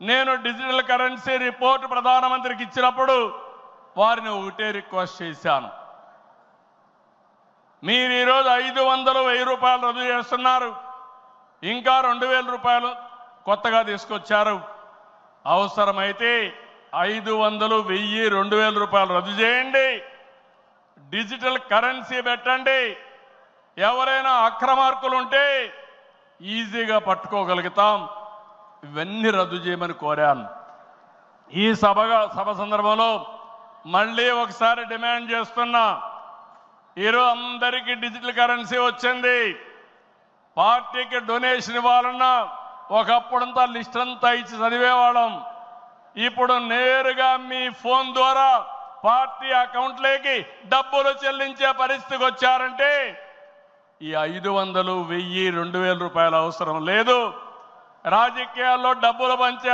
నేను digital currency report ప్రధానమంత్రికి ఇచ్చినప్పుడు వారిని ఒకటే రిక్వెస్ట్ చేశాను. మీరు ఈరోజు ఐదు వందలు వెయ్యి రూపాయలు రద్దు చేస్తున్నారు. ఇంకా రెండు వేల రూపాయలు కొత్తగా తీసుకొచ్చారు. అవసరమైతే ఐదు వందలు వెయ్యి రెండు వేల రూపాయలు రద్దు చేయండి. డిజిటల్ కరెన్సీ పెట్టండి. ఎవరైనా అక్రమార్కులు ఉంటే ఈజీగా పట్టుకోగలుగుతాం. ఇవన్నీ రద్దు చేయమని కోరాను. ఈ సభగా సభ సందర్భంలో మళ్ళీ ఒకసారి డిమాండ్ చేస్తున్నా. ఈరోజు అందరికీ డిజిటల్ కరెన్సీ వచ్చింది. పార్టీకి డొనేషన్ ఇవ్వాలన్నా ఒకప్పుడంతా లిస్ట్ అంతా ఇచ్చి చదివేవాళ్ళం. ఇప్పుడు నేరుగా మీ ఫోన్ ద్వారా పార్టీ అకౌంట్లోకి డబ్బులు చెల్లించే పరిస్థితికి వచ్చారంటే ఈ ఐదు వందలు వెయ్యి రెండు వేల రూపాయల అవసరం లేదు. రాజకీయాల్లో డబ్బులు పంచే